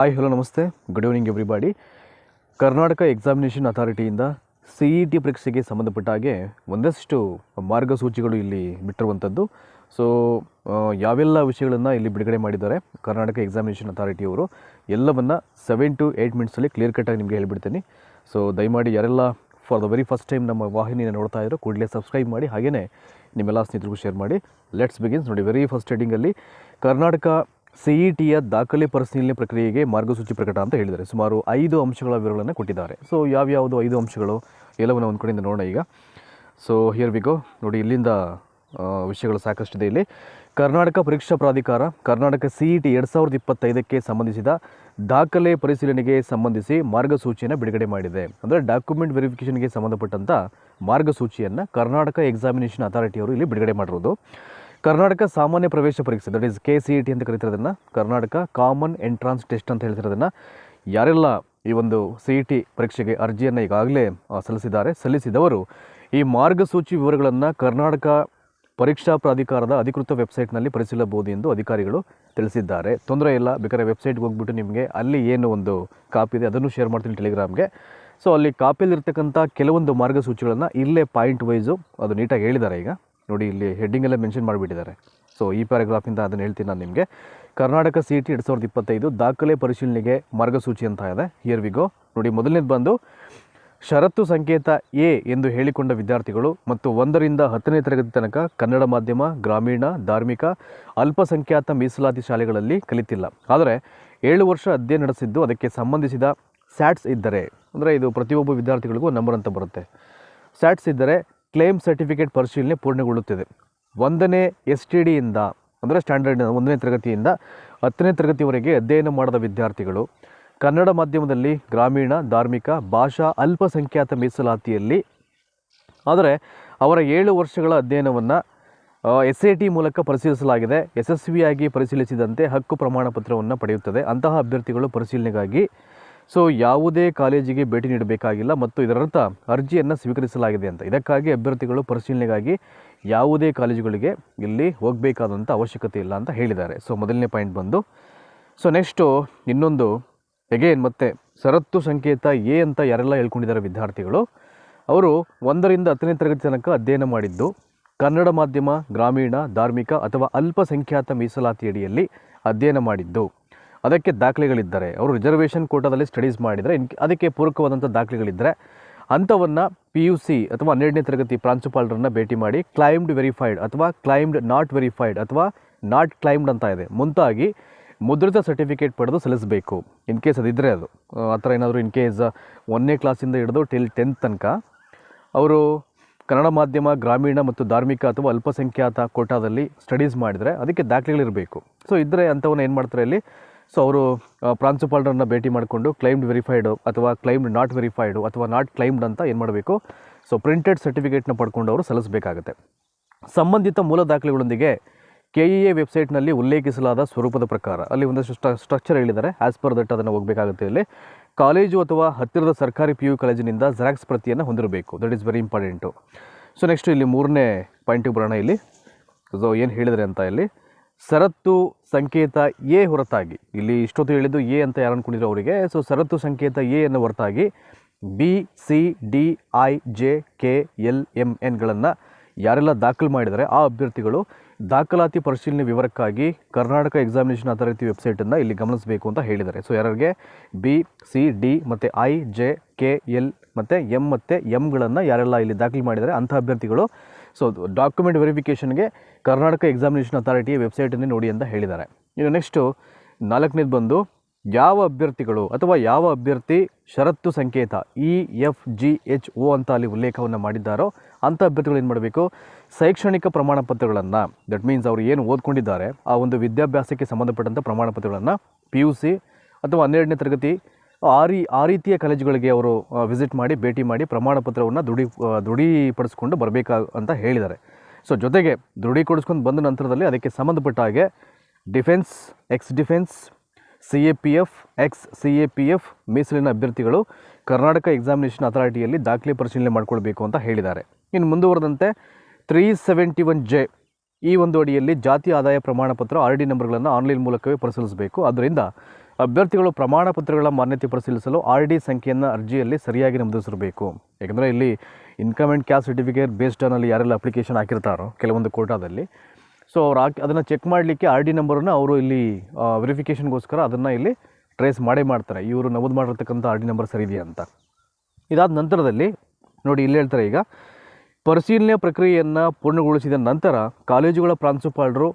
Hi hello ನಮಸ್ತೆ. Good evening everybody Karnataka examination ಅಥಾರಿಟಿಯಿಂದ C E T ಪರೀಕ್ಷೆಗೆ ಸಂಬಂಧಪಟ್ಟ ಹಾಗೆ ಒಂದಷ್ಟು ಮಾರ್ಗಸೂಚಿಗಳು ಇಲ್ಲಿ ಬಿಟ್ಟಿರುವಂಥದ್ದು. ಸೊ ಯಾವೆಲ್ಲ ವಿಷಯಗಳನ್ನು ಇಲ್ಲಿ ಬಿಡುಗಡೆ ಮಾಡಿದ್ದಾರೆ ಕರ್ನಾಟಕ ಎಕ್ಸಾಮಿನೇಷನ್ ಅಥಾರಿಟಿಯವರು ಎಲ್ಲವನ್ನು ಸೆವೆನ್ ಟು ಏಯ್ಟ್ ಮಿನಿಟ್ಸಲ್ಲಿ ಕ್ಲಿಯರ್ ಕಟ್ಟಾಗಿ ನಿಮಗೆ ಹೇಳಿಬಿಡ್ತೀನಿ. ಸೊ ದಯಮಾಡಿ ಯಾರೆಲ್ಲ for the very first time ನಮ್ಮ ವಾಹಿನಿಯನ್ನು ನೋಡ್ತಾ ಇದ್ರು ಕೂಡಲೇ ಸಬ್ಸ್ಕ್ರೈಬ್ ಮಾಡಿ ಹಾಗೆಯೇ ನಿಮ್ಮೆಲ್ಲ ಸ್ನೇಹಿತರಿಗೂ ಶೇರ್ ಮಾಡಿ. ಲೆಟ್ಸ್ ಬಿಗಿನ್ಸ್ ನೋಡಿ ವೆರಿ ಫಸ್ಟ್ ಹೆಡಿಂಗಲ್ಲಿ ಕರ್ನಾಟಕ ಸಿ ಇ ಟಿಯ ದಾಖಲೆ ಪರಿಶೀಲನೆ ಪ್ರಕ್ರಿಯೆಗೆ ಮಾರ್ಗಸೂಚಿ ಪ್ರಕಟ ಅಂತ ಹೇಳಿದ್ದಾರೆ. ಸುಮಾರು ಐದು ಅಂಶಗಳ ವಿವರಗಳನ್ನು ಕೊಟ್ಟಿದ್ದಾರೆ. ಸೊ ಯಾವ್ಯಾವುದು ಐದು ಅಂಶಗಳು? ಎಲ್ಲವನ್ನು ಒಂದು ಕಡೆಯಿಂದ ನೋಡೋಣ ಈಗ. ಸೊ ಹಿಯರ್ ವಿಗೋ ನೋಡಿ, ಇಲ್ಲಿಂದ ವಿಷಯಗಳು ವಿಷಯಗಳು ಸಾಕಷ್ಟಿದೆ ಇಲ್ಲಿ. ಕರ್ನಾಟಕ ಪರೀಕ್ಷಾ ಪ್ರಾಧಿಕಾರ, ಕರ್ನಾಟಕ ಸಿಇಟಿ ಎರಡು ಸಾವಿರದ ಇಪ್ಪತ್ತೈದಕ್ಕೆ ಸಂಬಂಧಿಸಿದ ದಾಖಲೆ ಪರಿಶೀಲನೆಗೆ ಸಂಬಂಧಿಸಿ ಮಾರ್ಗಸೂಚಿಯನ್ನು ಬಿಡುಗಡೆ ಮಾಡಿದೆ. ಅಂದರೆ ಡಾಕ್ಯುಮೆಂಟ್ ವೆರಿಫಿಕೇಷನ್ಗೆ ಸಂಬಂಧಪಟ್ಟಂಥ ಮಾರ್ಗಸೂಚಿಯನ್ನು ಕರ್ನಾಟಕ ಎಕ್ಸಾಮಿನೇಷನ್ ಅಥಾರಿಟಿಯವರು ಇಲ್ಲಿ ಬಿಡುಗಡೆ ಮಾಡಿರೋದು. ಕರ್ನಾಟಕ ಸಾಮಾನ್ಯ ಪ್ರವೇಶ ಪರೀಕ್ಷೆ that is K C E T ಅಂತ ಕರೀತಿರೋದನ್ನು, ಕರ್ನಾಟಕ ಕಾಮನ್ ಎಂಟ್ರಾನ್ಸ್ ಟೆಸ್ಟ್ ಅಂತ ಹೇಳ್ತಿರೋದನ್ನು ಯಾರೆಲ್ಲ ಈ ಒಂದು ಸಿ ಇ ಟಿ ಪರೀಕ್ಷೆಗೆ ಅರ್ಜಿಯನ್ನು ಈಗಾಗಲೇ ಸಲ್ಲಿಸಿದ್ದಾರೆ, ಸಲ್ಲಿಸಿದವರು, ಈ ಮಾರ್ಗಸೂಚಿ ವಿವರಗಳನ್ನು ಕರ್ನಾಟಕ ಪರೀಕ್ಷಾ ಪ್ರಾಧಿಕಾರದ ಅಧಿಕೃತ ವೆಬ್ಸೈಟ್ನಲ್ಲಿ ಪರಿಶೀಲಿಸಬಹುದು ಎಂದು ಅಧಿಕಾರಿಗಳು ತಿಳಿಸಿದ್ದಾರೆ. ತೊಂದರೆ ಇಲ್ಲ, ಬೇಕಾದ್ರೆ ವೆಬ್ಸೈಟ್ಗೆ ಹೋಗ್ಬಿಟ್ಟು ನಿಮಗೆ ಅಲ್ಲಿ ಏನು ಒಂದು ಕಾಪಿ ಇದೆ, ಅದನ್ನು ಶೇರ್ ಮಾಡ್ತೀನಿ ಟೆಲಿಗ್ರಾಮ್ಗೆ. ಸೊ, ಅಲ್ಲಿ ಕಾಪಿಯಲ್ಲಿರ್ತಕ್ಕಂಥ ಕೆಲವೊಂದು ಮಾರ್ಗಸೂಚಿಗಳನ್ನು ಇಲ್ಲೇ ಪಾಯಿಂಟ್ ವೈಸು ಅದು ನೀಟಾಗಿ ಹೇಳಿದ್ದಾರೆ ಈಗ. ನೋಡಿ ಇಲ್ಲಿ ಹೆಡ್ಡಿಂಗಲ್ಲೇ ಮೆನ್ಷನ್ ಮಾಡಿಬಿಟ್ಟಿದ್ದಾರೆ. ಸೊ ಈ ಪ್ಯಾರಾಗ್ರಾಫಿಂದ ಅದನ್ನು ಹೇಳ್ತೀನಿ ನಾನು ನಿಮಗೆ. ಕರ್ನಾಟಕ ಸಿ ಟಿ ಎರಡು ಸಾವಿರದ ಇಪ್ಪತ್ತೈದು ದಾಖಲೆ ಪರಿಶೀಲನೆಗೆ ಮಾರ್ಗಸೂಚಿ ಅಂತ ಇದೆ. ಹಿಯರ್ ವಿಗೋ ನೋಡಿ, ಮೊದಲನೇದು ಬಂದು, ಷರತ್ತು ಸಂಕೇತ ಎ ಎಂದು ಹೇಳಿಕೊಂಡ ವಿದ್ಯಾರ್ಥಿಗಳು ಮತ್ತು ಒಂದರಿಂದ ಹತ್ತನೇ ತರಗತಿ ತನಕ ಕನ್ನಡ ಮಾಧ್ಯಮ, ಗ್ರಾಮೀಣ, ಧಾರ್ಮಿಕ, ಅಲ್ಪಸಂಖ್ಯಾತ ಮೀಸಲಾತಿ ಶಾಲೆಗಳಲ್ಲಿ ಕಲಿತಿಲ್ಲ. ಆದರೆ, ಏಳು ವರ್ಷ ಅಧ್ಯಯನ ನಡೆಸಿದ್ದು ಅದಕ್ಕೆ ಸಂಬಂಧಿಸಿದ ಸ್ಯಾಟ್ಸ್ ಇದ್ದರೆ, ಅಂದರೆ ಇದು ಪ್ರತಿಯೊಬ್ಬ ವಿದ್ಯಾರ್ಥಿಗಳಿಗೂ ನಂಬರ್ ಅಂತ ಬರುತ್ತೆ. ಸ್ಯಾಟ್ಸ್ ಇದ್ದರೆ ಕ್ಲೇಮ್ ಸರ್ಟಿಫಿಕೇಟ್ ಪರಿಶೀಲನೆ ಪೂರ್ಣಗೊಳ್ಳುತ್ತದೆ. ಒಂದನೇ ಎಸ್ ಟಿ ಡಿಯಿಂದ ಅಂದರೆ ಸ್ಟ್ಯಾಂಡರ್ಡ್ ಒಂದನೇ ತರಗತಿಯಿಂದ ಹತ್ತನೇ ತರಗತಿವರೆಗೆ ಅಧ್ಯಯನ ಮಾಡದ ವಿದ್ಯಾರ್ಥಿಗಳು, ಕನ್ನಡ ಮಾಧ್ಯಮದಲ್ಲಿ ಗ್ರಾಮೀಣ, ಧಾರ್ಮಿಕ, ಭಾಷಾ ಅಲ್ಪಸಂಖ್ಯಾತ ಮೀಸಲಾತಿಯಲ್ಲಿ, ಆದರೆ ಅವರ ಏಳು ವರ್ಷಗಳ ಅಧ್ಯಯನವನ್ನು ಎಸ್ ಎ ಟಿ ಮೂಲಕ ಪರಿಶೀಲಿಸಲಾಗಿದೆ. ಯಶಸ್ವಿಯಾಗಿ ಪರಿಶೀಲಿಸಿದಂತೆ ಹಕ್ಕು ಪ್ರಮಾಣ ಪತ್ರವನ್ನು ಪಡೆಯುತ್ತದೆ. ಅಂತಹ ಅಭ್ಯರ್ಥಿಗಳು ಪರಿಶೀಲನೆಗಾಗಿ ಸೊ ಯಾವುದೇ ಕಾಲೇಜಿಗೆ ಭೇಟಿ ನೀಡಬೇಕಾಗಿಲ್ಲ ಮತ್ತು ಇದರರ್ಥ ಅರ್ಜಿಯನ್ನು ಸ್ವೀಕರಿಸಲಾಗಿದೆ ಅಂತ. ಇದಕ್ಕಾಗಿ ಅಭ್ಯರ್ಥಿಗಳು ಪರಿಶೀಲನೆಗಾಗಿ ಯಾವುದೇ ಕಾಲೇಜುಗಳಿಗೆ ಇಲ್ಲಿ ಹೋಗಬೇಕಾದಂಥ ಅವಶ್ಯಕತೆ ಇಲ್ಲ ಅಂತ ಹೇಳಿದ್ದಾರೆ. ಸೊ ಮೊದಲನೇ ಪಾಯಿಂಟ್ ಬಂದು, ಸೊ ನೆಕ್ಸ್ಟು ಇನ್ನೊಂದು ಎಗೇನ್ ಮತ್ತೆ ಸರತ್ತು ಸಂಕೇತ ಎ ಅಂತ ಯಾರೆಲ್ಲ ಹೇಳ್ಕೊಂಡಿದ್ದಾರೆ ವಿದ್ಯಾರ್ಥಿಗಳು, ಅವರು ಒಂದರಿಂದ ಹತ್ತನೇ ತರಗತಿ ತನಕ ಅಧ್ಯಯನ ಮಾಡಿದ್ದು, ಕನ್ನಡ ಮಾಧ್ಯಮ, ಗ್ರಾಮೀಣ, ಧಾರ್ಮಿಕ ಅಥವಾ ಅಲ್ಪಸಂಖ್ಯಾತ ಮೀಸಲಾತಿ ಅಡಿಯಲ್ಲಿ ಅಧ್ಯಯನ ಮಾಡಿದ್ದು. ಅದಕ್ಕೆ ದಾಖಲೆಗಳಿದ್ದರೆ ಅವರು ರಿಸರ್ವೇಷನ್ ಕೋಟಾದಲ್ಲಿ ಸ್ಟಡೀಸ್ ಮಾಡಿದರೆ ಅದಕ್ಕೆ ಪೂರಕವಾದಂಥ ದಾಖಲೆಗಳಿದ್ದರೆ ಅಂಥವನ್ನು ಪಿ ಯು ಸಿ ಅಥವಾ ಹನ್ನೆರಡನೇ ತರಗತಿ ಪ್ರಾಂಶುಪಾಲರನ್ನ ಭೇಟಿ ಮಾಡಿ ಕ್ಲೈಮ್ಡ್ ವೆರಿಫೈಡ್ ಅಥವಾ ಕ್ಲೈಮ್ಡ್ ನಾಟ್ ವೆರಿಫೈಡ್ ಅಥವಾ ನಾಟ್ ಕ್ಲೈಮ್ಡ್ ಅಂತ ಇದೆ ಮುಂತಾಗಿ ಮುದ್ರಿತ ಸರ್ಟಿಫಿಕೇಟ್ ಪಡೆದು ಸಲ್ಲಿಸಬೇಕು. ಇನ್ ಕೇಸ್ ಅದಿದ್ದರೆ ಅದು ಆ, ಥರ ಏನಾದರೂ ಇನ್ ಕೇಸ್ ಒಂದನೇ ಕ್ಲಾಸಿಂದ ಹಿಡಿದು ಟಿಲ್ ಟೆಂತ್ ತನಕ ಅವರು ಕನ್ನಡ ಮಾಧ್ಯಮ ಗ್ರಾಮೀಣ ಮತ್ತು ಧಾರ್ಮಿಕ ಅಥವಾ ಅಲ್ಪಸಂಖ್ಯಾತ ಕೋಟಾದಲ್ಲಿ ಸ್ಟಡೀಸ್ ಮಾಡಿದರೆ ಅದಕ್ಕೆ ದಾಖಲೆಗಳಿರಬೇಕು. ಸೊ ಇದ್ದರೆ ಅಂಥವನ್ನ ಏನು ಮಾಡ್ತಾರೆ ಇಲ್ಲಿ ಸೊ ಅವರು ಪ್ರಾಂಶುಪಾಲರನ್ನ ಭೇಟಿ ಮಾಡಿಕೊಂಡು ಕ್ಲೈಮ್ಡ್ ವೆರಿಫೈಡು ಅಥವಾ ಕ್ಲೈಮ್ಡ್ ನಾಟ್ ವೆರಿಫೈಡು ಅಥವಾ ನಾಟ್ ಕ್ಲೈಮ್ಡ್ ಅಂತ ಏನು ಮಾಡಬೇಕು? ಸೊ ಪ್ರಿಂಟೆಡ್ ಸರ್ಟಿಫಿಕೇಟ್ನ ಪಡ್ಕೊಂಡು ಅವರು ಸಲ್ಲಿಸಬೇಕಾಗುತ್ತೆ. ಸಂಬಂಧಿತ ಮೂಲ ದಾಖಲೆಗಳೊಂದಿಗೆ ಕೆ ಇ ಎ ವೆಬ್ಸೈಟ್ನಲ್ಲಿ ಉಲ್ಲೇಖಿಸಲಾದ ಸ್ವರೂಪದ ಪ್ರಕಾರ, ಅಲ್ಲಿ ಒಂದಷ್ಟು ಸ್ಟ್ರ ಸ್ಟ್ರಕ್ಚರ್ ಹೇಳಿದ್ದಾರೆ ಆ್ಯಸ್ ಪರ್ ದಟ್ ಅದನ್ನು ಹೋಗಬೇಕಾಗುತ್ತೆ ಇಲ್ಲಿ. ಕಾಲೇಜು ಅಥವಾ ಹತ್ತಿರದ ಸರ್ಕಾರಿ ಪಿ ಯು ಕಾಲೇಜಿನಿಂದ ಜೆರಾಕ್ಸ್ ಪ್ರತಿಯನ್ನು ಹೊಂದಿರಬೇಕು. That is very important so next ಇಲ್ಲಿ ಮೂರನೇ ಪಾಯಿಂಟಿಗೆ ಬರೋಣ ಇಲ್ಲಿ. ಸೊ ಏನು ಹೇಳಿದರೆ ಅಂತ ಇಲ್ಲಿ. ಷರತ್ತು ಸಂಕೇತ ಎ ಹೊರತಾಗಿ. ಇಲ್ಲಿ ಇಷ್ಟೊತ್ತು ಹೇಳಿದ್ದು ಎ ಅಂತ ಯಾರು ಅಂದ್ಕೊಂಡಿದ್ರು ಅವರಿಗೆ. ಸೊ ಸರತ್ತು ಸಂಕೇತ ಎ ಅನ್ನು ಹೊರತಾಗಿ B, C, D, I, J, K, L M ಎನ್ಗಳನ್ನು ಯಾರೆಲ್ಲ ದಾಖಲು ಮಾಡಿದರೆ ಆ ಅಭ್ಯರ್ಥಿಗಳು ದಾಖಲಾತಿ ಪರಿಶೀಲನೆ ವಿವರಕ್ಕಾಗಿ ಕರ್ನಾಟಕ ಎಕ್ಸಾಮಿನೇಷನ್ ಅಥಾರಿಟಿ ವೆಬ್ಸೈಟನ್ನು ಇಲ್ಲಿ ಗಮನಿಸಬೇಕು ಅಂತ ಹೇಳಿದ್ದಾರೆ. ಸೊ ಯಾರಿಗೆ ಬಿ, ಸಿ, ಡಿ ಮತ್ತು ಐ, ಜೆ, ಕೆ, ಎಲ್ ಮತ್ತು ಎಂ ಮತ್ತು ಎಮ್ಗಳನ್ನು ಯಾರೆಲ್ಲ ಇಲ್ಲಿ ದಾಖಲು ಮಾಡಿದ್ದಾರೆ, ಅಂಥ ಅಭ್ಯರ್ಥಿಗಳು ಸೊ ಡಾಕ್ಯುಮೆಂಟ್ ವೆರಿಫಿಕೇಷನ್ಗೆ ಕರ್ನಾಟಕ ಎಕ್ಸಾಮಿನೇಷನ್ ಅಥಾರಿಟಿಯ ವೆಬ್ಸೈಟನ್ನೇ ನೋಡಿ ಅಂತ ಹೇಳಿದ್ದಾರೆ. ಇನ್ನು ನೆಕ್ಸ್ಟು ನಾಲ್ಕನೇದು ಬಂದು ಯಾವ ಅಭ್ಯರ್ಥಿಗಳು ಅಥವಾ ಯಾವ ಅಭ್ಯರ್ಥಿ ಷರತ್ತು ಸಂಕೇತ E F G H O ಅಂತ ಅಲ್ಲಿ ಉಲ್ಲೇಖವನ್ನು ಮಾಡಿದ್ದಾರೋ ಅಂಥ ಅಭ್ಯರ್ಥಿಗಳು ಏನು ಮಾಡಬೇಕು? ಶೈಕ್ಷಣಿಕ ಪ್ರಮಾಣ ಪತ್ರಗಳನ್ನು ದಟ್ ಮೀನ್ಸ್ ಅವರು ಏನು ಓದ್ಕೊಂಡಿದ್ದಾರೆ, ಆ ಒಂದು ವಿದ್ಯಾಭ್ಯಾಸಕ್ಕೆ ಸಂಬಂಧಪಟ್ಟಂಥ ಪ್ರಮಾಣ ಪತ್ರಗಳನ್ನು ಪಿ ಯು ಸಿ ಅಥವಾ ಹನ್ನೆರಡನೇ ತರಗತಿ ಆ ರೀ, ಆ ರೀತಿಯ ಕಾಲೇಜುಗಳಿಗೆ ಅವರು ವಿಸಿಟ್ ಮಾಡಿ, ಭೇಟಿ ಮಾಡಿ ಪ್ರಮಾಣ ಪತ್ರವನ್ನು ದೃಢಿ ದೃಢೀಪಡಿಸ್ಕೊಂಡು ಬರಬೇಕಾ ಅಂತ ಹೇಳಿದ್ದಾರೆ. ಸೊ ಜೊತೆಗೆ ದೃಢೀಕರಿಸ್ಕೊಂಡು ಬಂದ ನಂತರದಲ್ಲಿ ಅದಕ್ಕೆ ಸಂಬಂಧಪಟ್ಟ ಹಾಗೆ defence ex defence C A P F ex C A P F, ಮೀಸಲಿನ ಅಭ್ಯರ್ಥಿಗಳು ಕರ್ನಾಟಕ ಎಕ್ಸಾಮಿನೇಷನ್ ಅಥಾರಿಟಿಯಲ್ಲಿ ದಾಖಲೆ ಪರಿಶೀಲನೆ ಮಾಡಿಕೊಳ್ಬೇಕು ಅಂತ ಹೇಳಿದ್ದಾರೆ. ಇನ್ನು ಮುಂದುವರೆದಂತೆ ತ್ರೀ ಸೆವೆಂಟಿ ಒನ್ ಜೆ ಈ ಒಂದು ಅಡಿಯಲ್ಲಿ ಜಾತಿ ಆದಾಯ ಪ್ರಮಾಣ ಪತ್ರ ಆರ್ ಡಿ ನಂಬರ್ಗಳನ್ನು ಆನ್ಲೈನ್ ಮೂಲಕವೇ ಪರಿಶೀಲಿಸಬೇಕು. ಆದ್ದರಿಂದ ಅಭ್ಯರ್ಥಿಗಳು ಪ್ರಮಾಣ ಪತ್ರಗಳ ಮಾನ್ಯತೆ ಪರಿಶೀಲಿಸಲು ಆರ್ ಡಿ ಸಂಖ್ಯೆಯನ್ನು ಅರ್ಜಿಯಲ್ಲಿ ಸರಿಯಾಗಿ ನಮೂದಿಸಿರಬೇಕು ಯಾಕಂದರೆ ಇಲ್ಲಿ income and caste certificate based ಆನಲ್ಲಿ ಯಾರೆಲ್ಲ ಅಪ್ಲಿಕೇಶನ್ ಹಾಕಿರ್ತಾರೋ, ಕೆಲವೊಂದು ಕೋಟಾದಲ್ಲಿ ಸೊ ಅವ್ರು ಹಾಕಿ, ಅದನ್ನು ಚೆಕ್ ಮಾಡಲಿಕ್ಕೆ ಆರ್ ಡಿ ನಂಬರನ್ನು ಅವರು ಇಲ್ಲಿ ವೆರಿಫಿಕೇಷನ್ಗೋಸ್ಕರ ಅದನ್ನು ಇಲ್ಲಿ ಟ್ರೇಸ್ ಮಾಡೇ ಮಾಡ್ತಾರೆ. ಇವರು ನಮೂದು ಮಾಡಿರ್ತಕ್ಕಂಥ ಆರ್ ಡಿ ನಂಬರ್ ಸರಿ ಅಂತ. ಇದಾದ ನಂತರದಲ್ಲಿ, ನೋಡಿ ಇಲ್ಲಿ ಹೇಳ್ತಾರೆ ಈಗ, ಪರಿಶೀಲನೆ ಪ್ರಕ್ರಿಯೆಯನ್ನು ಪೂರ್ಣಗೊಳಿಸಿದ ನಂತರ ಕಾಲೇಜುಗಳ ಪ್ರಾಂಶುಪಾಲರು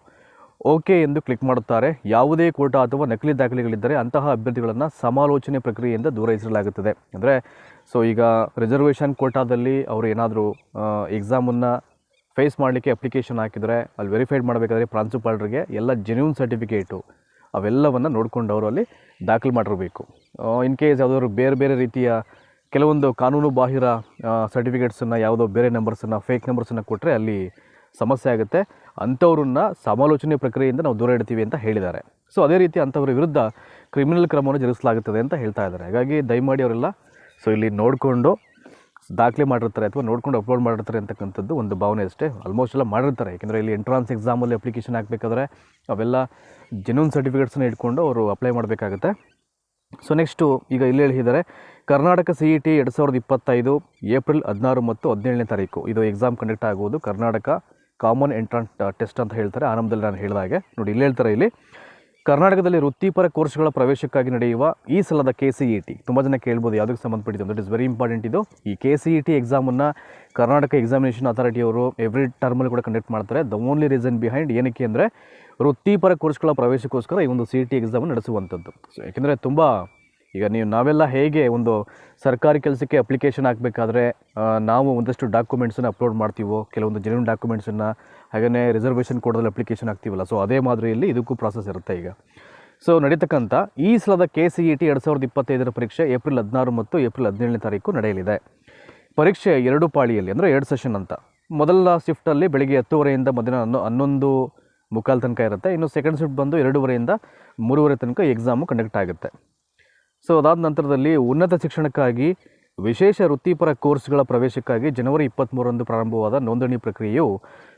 ಓಕೆ ಎಂದು ಕ್ಲಿಕ್ ಮಾಡುತ್ತಾರೆ. ಯಾವುದೇ ಕೋಟಾ ಅಥವಾ ನಕಲಿ ದಾಖಲೆಗಳಿದ್ದರೆ ಅಂತಹ ಅಭ್ಯರ್ಥಿಗಳನ್ನು ಸಮಾಲೋಚನೆ ಪ್ರಕ್ರಿಯೆಯಿಂದ ದೂರೈಸಲಾಗುತ್ತದೆ. ಅಂದರೆ ಸೊ ಈಗ ರಿಸರ್ವೇಷನ್ ಕೋಟಾದಲ್ಲಿ ಅವರು ಏನಾದರೂ ಎಕ್ಸಾಮನ್ನು ಫೇಸ್ ಮಾಡಲಿಕ್ಕೆ ಅಪ್ಲಿಕೇಶನ್ ಹಾಕಿದರೆ, ಅಲ್ಲಿ ವೆರಿಫೈಡ್ ಮಾಡಬೇಕಾದ್ರೆ ಪ್ರಾಂಶುಪಾಲರಿಗೆ ಎಲ್ಲ ಜೆನ್ಯೂನ್ ಸರ್ಟಿಫಿಕೇಟು ಅವೆಲ್ಲವನ್ನು ನೋಡಿಕೊಂಡು ಅವರು ಅಲ್ಲಿ ದಾಖಲು ಮಾಡಿರಬೇಕು. ಇನ್ ಕೇಸ್ ಯಾವುದಾದ್ರು ಬೇರೆ ಬೇರೆ ರೀತಿಯ ಕೆಲವೊಂದು ಕಾನೂನು ಬಾಹಿರ ಸರ್ಟಿಫಿಕೇಟ್ಸನ್ನು ಯಾವುದೋ ಬೇರೆ ನಂಬರ್ಸನ್ನು ಫೇಕ್ ನಂಬರ್ಸನ್ನು ಕೊಟ್ಟರೆ ಅಲ್ಲಿ ಸಮಸ್ಯೆ ಆಗುತ್ತೆ. ಅಂಥವ್ರನ್ನ ಸಮಾಲೋಚನೆ ಪ್ರಕ್ರಿಯೆಯಿಂದ ನಾವು ದೂರ ಇಡ್ತೀವಿ ಅಂತ ಹೇಳಿದ್ದಾರೆ. ಸೊ ಅದೇ ರೀತಿ ಅಂಥವ್ರ ವಿರುದ್ಧ ಕ್ರಿಮಿನಲ್ ಕ್ರಮವನ್ನು ಜರುಗಿಸಲಾಗುತ್ತದೆ ಅಂತ ಹೇಳ್ತಾ ಇದ್ದಾರೆ. ಹಾಗಾಗಿ ದಯಮಾಡಿ ಅವರೆಲ್ಲ ಸೊ ಇಲ್ಲಿ ನೋಡಿಕೊಂಡು ದಾಖಲೆ ಮಾಡಿರ್ತಾರೆ ಅಥವಾ ನೋಡ್ಕೊಂಡು ಅಪ್ಲೋಡ್ ಮಾಡಿರ್ತಾರೆ ಅಂತಕ್ಕಂಥದ್ದು ಒಂದು ಭಾವನೆ ಅಷ್ಟೇ. ಆಲ್ಮೋಸ್ಟ್ ಎಲ್ಲ ಮಾಡಿರ್ತಾರೆ. ಯಾಕೆಂದರೆ ಇಲ್ಲಿ ಎಂಟ್ರಾನ್ಸ್ ಎಕ್ಸಾಮಲ್ಲಿ ಅಪ್ಲಿಕೇಶನ್ ಹಾಕಬೇಕಾದ್ರೆ ಅವೆಲ್ಲ ಜೆನ್ಯೂನ್ ಸರ್ಟಿಫಿಕೇಟ್ಸನ್ನ ಇಟ್ಕೊಂಡು ಅವರು ಅಪ್ಲೈ ಮಾಡಬೇಕಾಗುತ್ತೆ. ಸೊ ನೆಕ್ಸ್ಟು ಈಗ ಇಲ್ಲಿ ಹೇಳಿದ್ದಾರೆ, ಕರ್ನಾಟಕ ಸಿ ಇ ಟಿ ಎರಡು ಸಾವಿರದ ಇಪ್ಪತ್ತೈದು, ಏಪ್ರಿಲ್ ಹದಿನಾರು ಮತ್ತು ಹದಿನೇಳನೇ ತಾರೀಕು. ಇದು ಎಕ್ಸಾಮ್ ಕಂಡಕ್ಟ್ ಆಗುವುದು ಕರ್ನಾಟಕ ಕಾಮನ್ ಎಂಟ್ರಾನ್ಸ್ ಟೆಸ್ಟ್ ಅಂತ ಹೇಳ್ತಾರೆ. ಆರಂಭದಲ್ಲಿ ನಾನು ಹೇಳಿದ ಹಾಗೆ. ನೋಡಿ, ಇಲ್ಲಿ ಹೇಳ್ತಾರೆ ಇಲ್ಲಿ, ಕರ್ನಾಟಕದಲ್ಲಿ ವೃತ್ತಿಪರ ಕೋರ್ಸ್ಗಳ ಪ್ರವೇಶಕ್ಕಾಗಿ ನಡೆಯುವ ಈ ಸಲದ ಕೆ ಸಿ ಇ ಟಿ ತುಂಬ ಜನ ಕೇಳ್ಬೋದು, ಯಾವುದಕ್ಕೆ ಸಂಬಂಧಪಟ್ಟಿದ್ದು ಇಟ್ ಇಸ್ ವೆರಿ ಇಂಪಾರ್ಟೆಂಟ್ ಇದು. ಈ ಕೆ ಸಿ ಇ ಟಿ ಎಕ್ಸಾಮನ್ನು ಕರ್ನಾಟಕ ಎಕ್ಸಾಮಿನೇಷನ್ ಅಥಾರಿಟಿಯವರು ಎವ್ರಿ ಟರ್ಮಲ್ಲಿ ಕೂಡ ಕಂಡಕ್ಟ್ ಮಾಡ್ತಾರೆ. ದ ಓನ್ಲಿ ರೀಸನ್ ಬಿಹೈಂಡ್ ಏನಕ್ಕೆ ಅಂದರೆ ವೃತ್ತಿಪರ ಕೋರ್ಸ್ಗಳ ಪ್ರವೇಶಕ್ಕೋಸ್ಕರ ಈ ಒಂದು ಸಿ ಇ ಟಿ ಎಕ್ಸಾಮನ್ನು ನಡೆಸುವಂಥದ್ದು. ಸೊ ಯಾಕೆಂದರೆ ತುಂಬ ಈಗ ನೀವು ನಾವೆಲ್ಲ ಹೇಗೆ ಒಂದು ಸರ್ಕಾರಿ ಕೆಲಸಕ್ಕೆ ಅಪ್ಲಿಕೇಶನ್ ಹಾಕಬೇಕಾದ್ರೆ ನಾವು ಒಂದಷ್ಟು ಡಾಕ್ಯುಮೆಂಟ್ಸನ್ನು ಅಪ್ಲೋಡ್ ಮಾಡ್ತೀವೋ, ಕೆಲವೊಂದು ಜನ ಡಾಕ್ಯುಮೆಂಟ್ಸನ್ನು ಹಾಗೆಯೇ ರಿಸರ್ವೇಷನ್ ಕೋಡಲ್ಲಿ ಅಪ್ಲಿಕೇಶನ್ ಹಾಕ್ತೀವಲ್ಲ ಸೊ ಅದೇ ಮಾದರಿಯಲ್ಲಿ ಇದಕ್ಕೂ ಪ್ರಾಸೆಸ್ ಇರುತ್ತೆ ಈಗ. ಸೊ ನಡೀತಕ್ಕಂಥ ಈ ಸಲದ ಕೆ ಸಿ ಇ ಟಿ ಎರಡು ಸಾವಿರದ ಇಪ್ಪತ್ತೈದರ ಪರೀಕ್ಷೆ ಏಪ್ರಿಲ್ ಹದಿನಾರು ಮತ್ತು ಏಪ್ರಿಲ್ ಹದಿನೇಳನೇ ತಾರೀಕು ನಡೆಯಲಿದೆ. ಪರೀಕ್ಷೆ ಎರಡು ಪಾಳಿಯಲ್ಲಿ, ಅಂದರೆ ಎರಡು ಸೆಷನ್ ಅಂತ. ಮೊದಲ ಶಿಫ್ಟಲ್ಲಿ ಬೆಳಿಗ್ಗೆ ಹತ್ತುವರೆಯಿಂದ ಮಧ್ಯಾಹ್ನ ಹನ್ನೊ, ಹನ್ನೊಂದು ಮುಕ್ಕಾಲು ತನಕ ಇರುತ್ತೆ. ಇನ್ನು ಸೆಕೆಂಡ್ ಶಿಫ್ಟ್ ಬಂದು ಎರಡೂವರೆಯಿಂದ ಮೂರುವರೆ ತನಕ ಎಕ್ಸಾಮು ಕಂಡಕ್ಟ್ ಆಗುತ್ತೆ. ಸೊ ಅದಾದ ನಂತರದಲ್ಲಿ ಉನ್ನತ ಶಿಕ್ಷಣಕ್ಕಾಗಿ ವಿಶೇಷ ವೃತ್ತಿಪರ ಕೋರ್ಸ್ಗಳ ಪ್ರವೇಶಕ್ಕಾಗಿ ಜನವರಿ ಇಪ್ಪತ್ತ್ಮೂರರಂದು ಪ್ರಾರಂಭವಾದ ನೋಂದಣಿ ಪ್ರಕ್ರಿಯೆಯು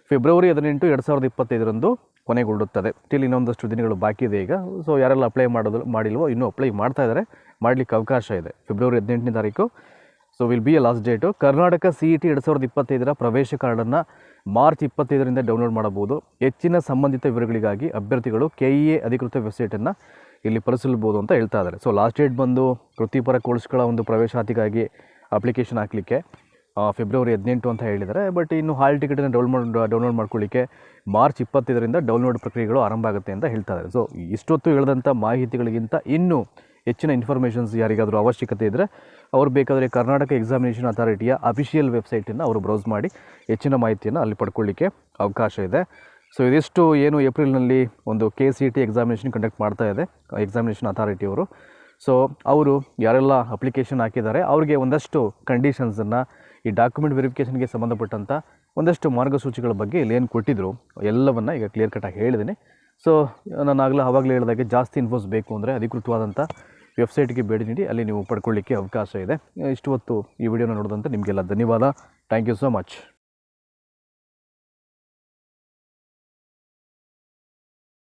ಫೆಬ್ರವರಿ ಹದಿನೆಂಟು, ಎರಡು ಸಾವಿರದ ಇಪ್ಪತ್ತೈದರಂದು ಕೊನೆಗೊಳ್ಳುತ್ತದೆ. ಸ್ಟಿಲ್ ಇನ್ನೊಂದಷ್ಟು ದಿನಗಳು ಬಾಕಿ ಇದೆ ಈಗ. ಸೊ ಯಾರೆಲ್ಲ ಅಪ್ಲೈ ಮಾಡೋದು, ಮಾಡಿಲ್ವೋ, ಇನ್ನೂ ಅಪ್ಲೈ ಮಾಡ್ತಾ ಇದ್ದಾರೆ ಮಾಡಲಿಕ್ಕೆ ಅವಕಾಶ ಇದೆ. ಫೆಬ್ರವರಿ ಹದಿನೆಂಟನೇ ತಾರೀಕು. So will be a last date Karnataka C E T ಎರಡು ಸಾವಿರದ ಇಪ್ಪತ್ತೈದರ ಪ್ರವೇಶ ಕಾರ್ಡನ್ನು ಮಾರ್ಚ್ ಇಪ್ಪತ್ತೈದರಿಂದ ಡೌನ್ಲೋಡ್ ಮಾಡಬಹುದು. ಹೆಚ್ಚಿನ ಸಂಬಂಧಿತ ವಿವರಗಳಿಗಾಗಿ ಅಭ್ಯರ್ಥಿಗಳು ಕೆ ಇ ಎ ಅಧಿಕೃತ ವೆಬ್ಸೈಟನ್ನು ಇಲ್ಲಿ ಪರಿಶೀಲಿಸ್ಬೋದು ಅಂತ ಹೇಳ್ತಾ ಇದ್ದಾರೆ. ಸೊ ಲಾಸ್ಟ್ ಡೇಟ್ ಬಂದು ವೃತ್ತಿಪರ ಕೋರ್ಸ್ಗಳ ಒಂದು ಪ್ರವೇಶಾತಿಗಾಗಿ ಅಪ್ಲಿಕೇಶನ್ ಹಾಕಲಿಕ್ಕೆ ಫೆಬ್ರವರಿ ಹದಿನೆಂಟು ಅಂತ ಹೇಳಿದ್ದಾರೆ. ಬಟ್ ಇನ್ನು ಹಾಲ್ ಟಿಕೆಟನ್ನು ಡೌನ್ಲೋಡ್ ಡೌನ್ಲೋಡ್ ಮಾಡ್ಕೊಳ್ಳಿಕ್ಕೆ ಮಾರ್ಚ್ ಇಪ್ಪತ್ತೈದರಿಂದ ಡೌನ್ಲೋಡ್ ಪ್ರಕ್ರಿಯೆಗಳು ಆರಂಭ ಆಗುತ್ತೆ ಅಂತ ಹೇಳ್ತಾ ಇದ್ದಾರೆ. ಸೊ ಇಷ್ಟೊತ್ತು ಹೇಳಿದಂಥ ಮಾಹಿತಿಗಳಿಗಿಂತ ಇನ್ನೂ ಹೆಚ್ಚಿನ ಇನ್ಫಾರ್ಮೇಷನ್ಸ್ ಯಾರಿಗಾದರೂ ಅವಶ್ಯಕತೆ ಇದ್ದರೆ ಅವರು ಬೇಕಾದರೆ ಕರ್ನಾಟಕ ಎಕ್ಸಾಮಿನೇಷನ್ ಅಥಾರಿಟಿಯ ಅಫಿಷಿಯಲ್ ವೆಬ್ಸೈಟನ್ನು ಅವರು ಬ್ರೌಸ್ ಮಾಡಿ ಹೆಚ್ಚಿನ ಮಾಹಿತಿಯನ್ನು ಅಲ್ಲಿ ಪಡ್ಕೊಳ್ಳಿಕ್ಕೆ ಅವಕಾಶ ಇದೆ. ಸೊ ಇದಿಷ್ಟು ಏನು ಏಪ್ರಿಲ್ನಲ್ಲಿ ಒಂದು K C T examination conduct ಮಾಡ್ತಾ ಇದೆ ಎಕ್ಸಾಮಿನೇಷನ್ ಅಥಾರಿಟಿಯವರು ಸೊ ಅವರು ಯಾರೆಲ್ಲ ಅಪ್ಲಿಕೇಶನ್ ಹಾಕಿದ್ದಾರೆ, ಅವ್ರಿಗೆ ಒಂದಷ್ಟು ಕಂಡೀಷನ್ಸನ್ನು ಈ ಡಾಕ್ಯುಮೆಂಟ್ ವೆರಿಫಿಕೇಷನ್ಗೆ ಸಂಬಂಧಪಟ್ಟಂಥ ಒಂದಷ್ಟು ಮಾರ್ಗಸೂಚಿಗಳ ಬಗ್ಗೆ ಇಲ್ಲಿ ಏನು ಕೊಟ್ಟಿದ್ದರು ಎಲ್ಲವನ್ನು ಈಗ ಕ್ಲಿಯರ್ ಕಟ್ಟಾಗಿ ಹೇಳಿದ್ದೀನಿ ಸೊ ನಾನು ಆಗಲೇ ಆವಾಗಲೇ ಹೇಳಿದಾಗೆ ಜಾಸ್ತಿ ಇನ್ಫೋಸ್ ಬೇಕು ಅಂದರೆ ಅಧಿಕೃತವಾದಂಥ ವೆಬ್ಸೈಟ್ಗೆ ಭೇಟಿ ನೀಡಿ, ಅಲ್ಲಿ ನೀವು ಪಡ್ಕೊಳ್ಳಿಕ್ಕೆ ಅವಕಾಶ ಇದೆ. ಇಷ್ಟು ಹೊತ್ತು ಈ ವಿಡಿಯೋನ ನೋಡಿದಂತೆ ನಿಮಗೆಲ್ಲ ಧನ್ಯವಾದ. Thank you so much